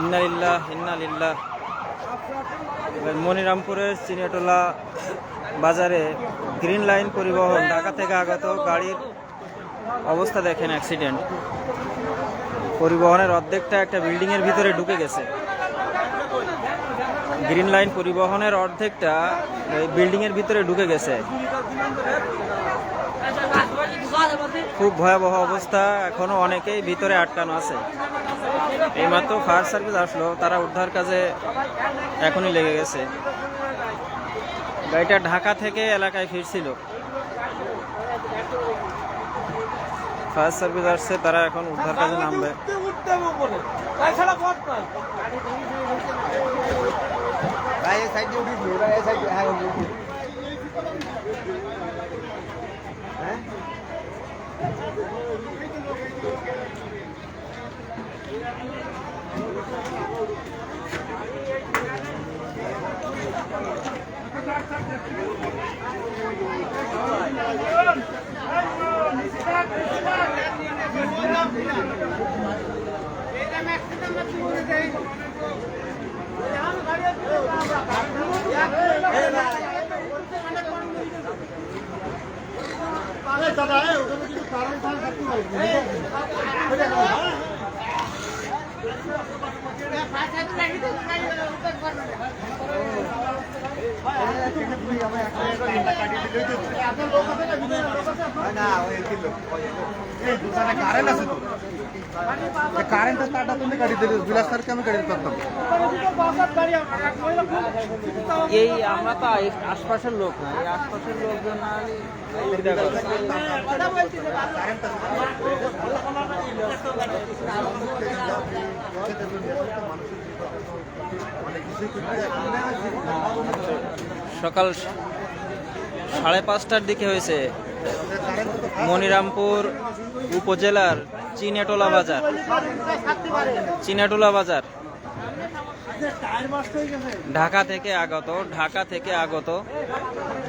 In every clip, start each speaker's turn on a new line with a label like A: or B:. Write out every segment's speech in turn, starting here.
A: ইন্নালিল্লাহ ইন্নালিল্লাহ। মনিরামপুরের চিনিয়াটোলা বাজারে green line পরিবহন, ঢাকা থেকে আগত গাড়ির অবস্থা দেখেন অ্যাক্সিডেন্ট পরিবহনের অর্ধেকটা একটা বিল্ডিং এর ভিতরে ঢুকে গেছে। গ্রিন লাইন পরিবহনের অর্ধেকটা বিল্ডিং এর ভিতরে ঢুকে গেছে। খুব ভয়াবহ অবস্থা। এখনও অনেকেই ভিতরে আটকানো আছে। এইমাত্র ফায়ার সার্ভিস আসলো, তারা উদ্ধার কাজে এখনই লেগে গেছে। গাড়িটা ঢাকা থেকে এলাকায় ফিরছিল। ফায়ার সার্ভিস আসছে, তারা এখন উদ্ধার কাজে নামবে।
B: ভাই হ্যাঁ না ওই কিলো এই দুখানে কারেন্ট আছে তো কারেন্টের তারটা তুমি কাটি দিলে, বিলাস স্যারকে আমি কাটি করতাম
A: এই আমরা তো আশপাশের লোক না এই আশপাশের লোকজন। সকাল সাড়ে পাঁচটার দিকে হয়েছে মনিরামপুর উপজেলার চিনেটোলা বাজার। চিনেটোলা বাজার। ঢাকা থেকে আগত, ঢাকা থেকে আগত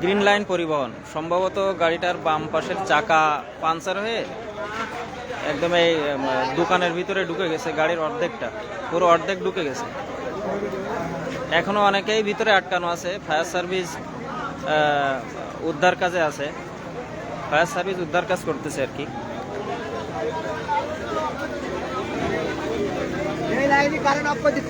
A: গ্রিন লাইন পরিবহন। সম্ভবত গাড়িটার বাম পাশের চাকা পাঞ্চার হয়ে একদম এই দোকানের ভিতরে ঢুকে গেছে গাড়ির অর্ধেকটা। পুরো অর্ধেক ঢুকে গেছে। এখনও অনেকেই ভিতরে আটকানো আছে। ফায়ার সার্ভিস উদ্ধার কাজে আছে। ফায়ার সার্ভিস উদ্ধার কাজ করতেছে আর কি।
B: লাইনে কারেন্ট অফ করে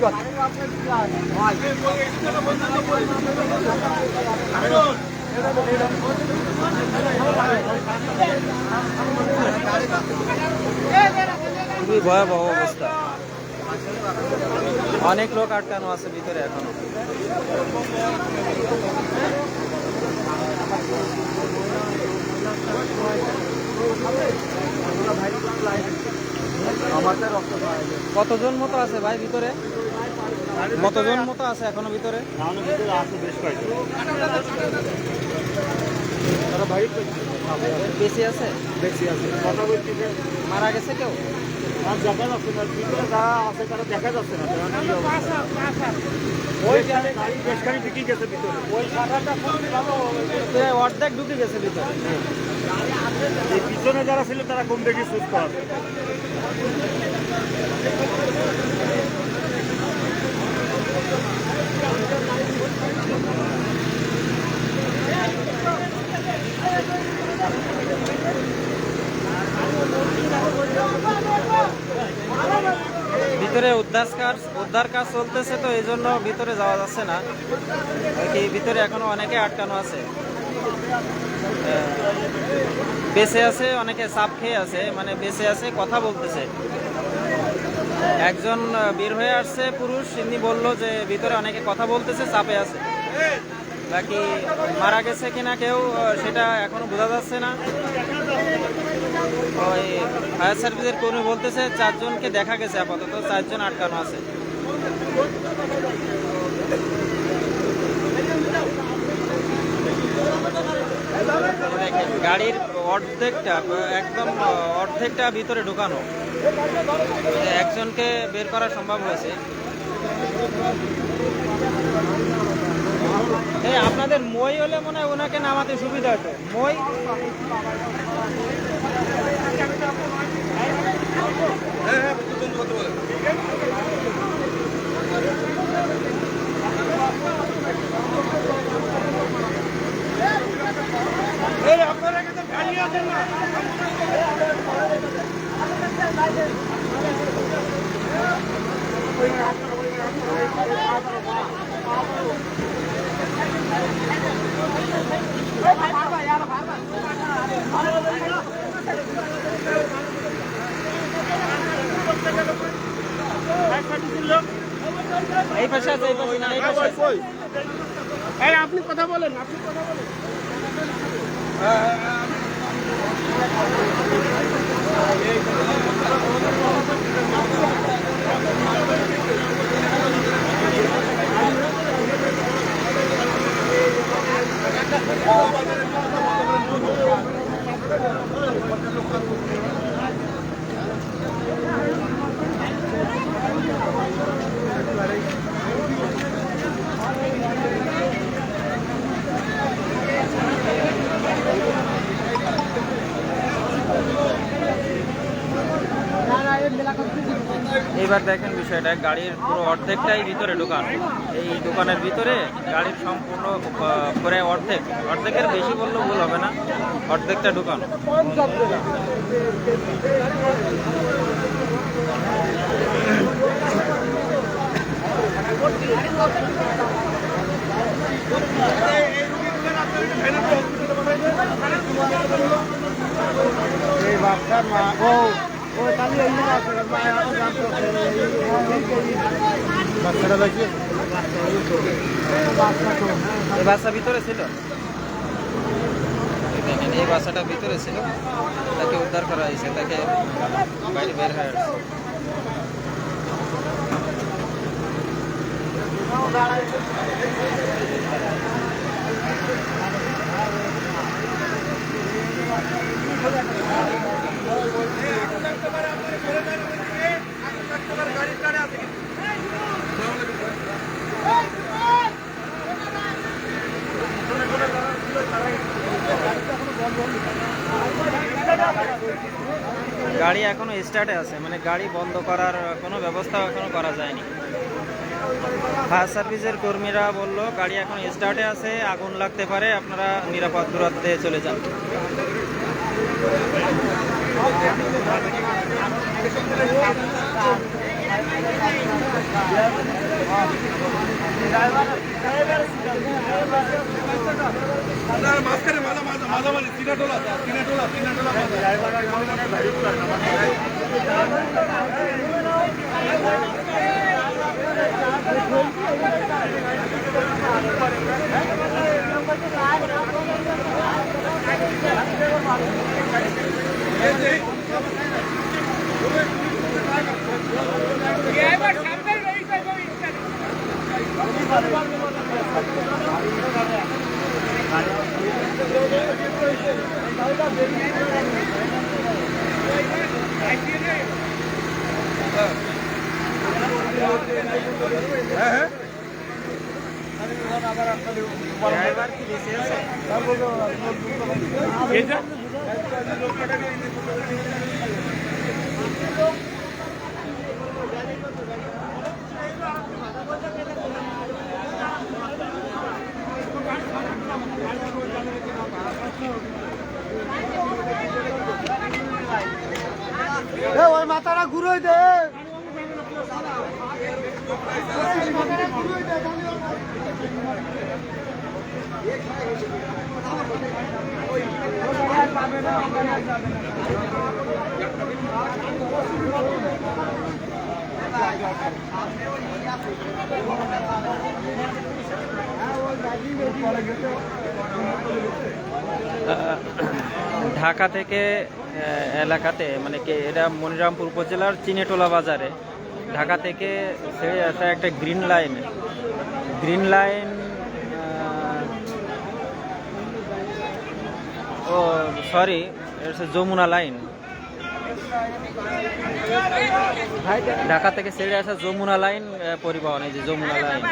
A: খুবই ভয়াবহ অবস্থা। অনেক লোক আটকানো আছে ভিতরে এখনও। কতজন মতো আছে ভাই ভিতরে? কতজন মতো আছে এখনও ভিতরে? বেশি আছে?
B: বেশি আছে
A: মারা গেছে কেউ?
B: দেখা যাচ্ছে না আছে দেখা যাচ্ছে না বেশ গেছে ভিতরে ওই
A: অর্ধেক ঢুকে গেছে ভিতরে।
B: এই পিছনে যারা ছিল, তারা ঘুম থেকে সুস্থ আছে
A: ভিতরে উদ্ধার কাজ উদ্ধার কাজ চলতেছে তো, এই জন্য ভিতরে যাওয়া যাচ্ছে না। আর কি ভিতরে এখনও অনেকে আটকানো আছে। বেঁচে আছে, অনেকে চাপ খেয়ে আছে মানে বেঁচে আছে, কথা বলতেছে। একজন বের হয়ে আসছে, পুরুষ তিনি বলল যে ভিতরে অনেকে কথা বলতেছে, চাপে আছে। বাকি মারা গেছে কিনা কেউ সেটা এখনও বোঝা যাচ্ছে না। ওই ফায়ার সার্ভিসের কর্মী বলতেছে, চারজনকে দেখা গেছে আপাতত, চারজন আটকানো আছে। গাড়ির অর্ধেকটা, একদম অর্ধেকটা ভিতরে ঢুকানো। একজনকে বের করা সম্ভব হয়েছে। এই আপনাদের মই হলে মনে হয় ওনাকে নামাতে সুবিধা হতো। মই?
B: এই
A: পাশে আছে এই পাশে না এই পাশে
B: এই আপনি কথা বলেন আপনি কথা বলেন।
A: Ah, এইবার দেখেন বিষয়টা, গাড়ির পুরো অর্ধেকটাই ভিতরে দোকান এই দোকানের ভিতরে গাড়ির সম্পূর্ণ প্রায় অর্ধেক। অর্ধেকের বেশি বললেও ভুল হবে না, অর্ধেকটা দোকান
B: এই বাচ্চার মা ও ও তাহলে বাচ্চাটা দেখি
A: এই বাসা ভিতরে ছিল? এই বাসাটা ভিতরে ছিল। তাকে উদ্ধার করা হয়েছে, তাকে বাইরে বের হয়ে আসছে। গাড়ি এখনও স্টার্টে আছে মানে গাড়ি বন্ধ করার কোনো ব্যবস্থা এখনও করা যায়নি। ফায়ার সার্ভিসের কর্মীরা বলল, গাড়ি এখন স্টার্টে আছে, আগুন লাগতে পারে, আপনারা নিরাপদ দূরত্বে চলে যান।
B: মাঝখানে মাঝা মাঝা মাঝামাঝি তিনা টোলা তিনা টোলা
A: ড্রাইভার কি আছে
B: এটা ওই মাথাটা ঘুরোই দে।
A: ঢাকা থেকে এলাকাতে মানে কি, এটা মনিরামপুর উপজেলার চিনেটোলা বাজারে। ঢাকা থেকে ছেড়ে আসা একটা গ্রিন লাইন। গ্রিন লাইন ও, সরি, এটা যমুনা লাইন। ঢাকা থেকে ছেড়ে আসা যমুনা লাইন পরিবহন, এই যে যমুনা লাইন।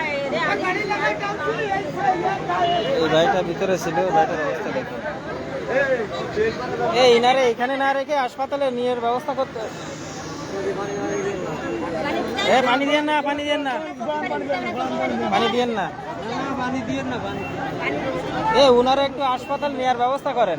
A: এই ভাইটা ভিতরে ছিল ভাইটার অবস্থা দেখুন এই ইনারে এখানে না রেখে হাসপাতালে নিয়ে ব্যবস্থা করতে এ, পানি দিয়েন না, পানি দিয়েন না। পানি না। এ, উনারে একটু হাসপাতাল নেওয়ার ব্যবস্থা করেন।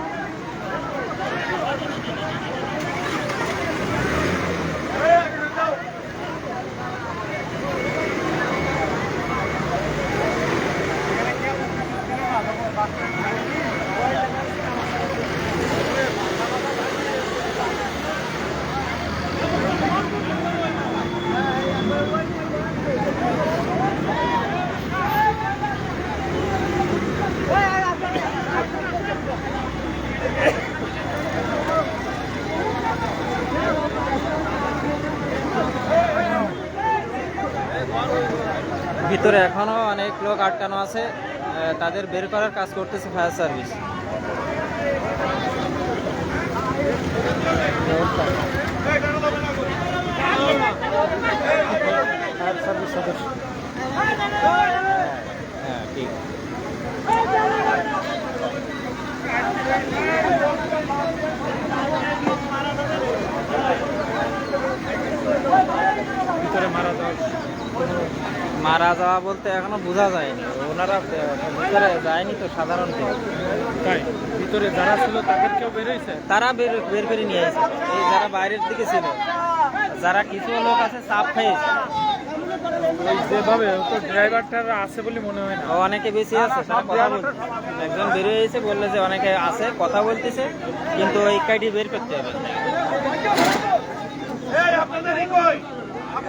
A: ভিতরে এখনও অনেক লোক আটকানো আছে। তাদের বের করার কাজ করতেছে ফায়ার সার্ভিস। ফায়ার সার্ভিস সদস্য হ্যাঁ ঠিক
B: ভিতরে মারা যাওয়া
A: মারা যাওয়া বলতে এখনও বোঝা যায়নি। ওনারা ভিতরে যায়নি তো সাধারণ
B: ভিতরে যারা ছিল তাদের কেউ বেরোইছে
A: তারা বের বের করে নিয়ে আসে। এই যারা বাইরের দিকে ছিল যারা কিছু লোক আছে চাপ খেয়েছে।
B: ওই যেভাবে তো ড্রাইভারটার আছে বলে মনে হয় না।
A: অনেকে বেশি আছে কথা বলছে। একজন বেরিয়ে এসে বললে যে অনেকে আছে কথা বলতেছে কিন্তু ওই কাইটি বের করতে হবে।
C: এই আপনাদের এই কই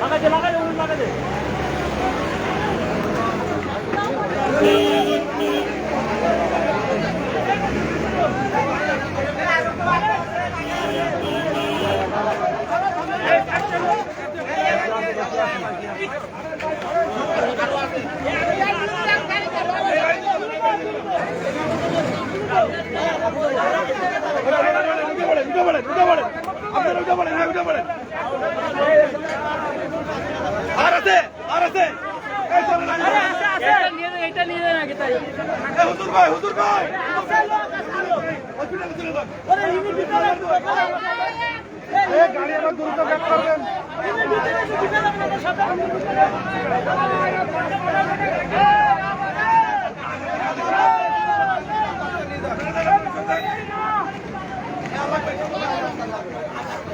C: লাগাইছে, লাগাইছে, লাগাইছে। উঠে পড়েন, উঠে পড়েন, উঠে পড়েন। আপনারা উঠে পড়েন, হ্যাঁ, উঠে পড়েন। আর আছে আর আছে হুজুর ভাই হুজুর ভাই গাড়ি আবার দ্রুত ব্যাক করবেন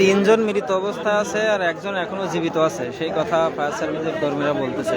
A: তিনজন মৃত অবস্থায় আছে আর একজন এখনও জীবিত আছে। সেই কথা ফায়ার সার্ভিসের কর্মীরা বলতেছে।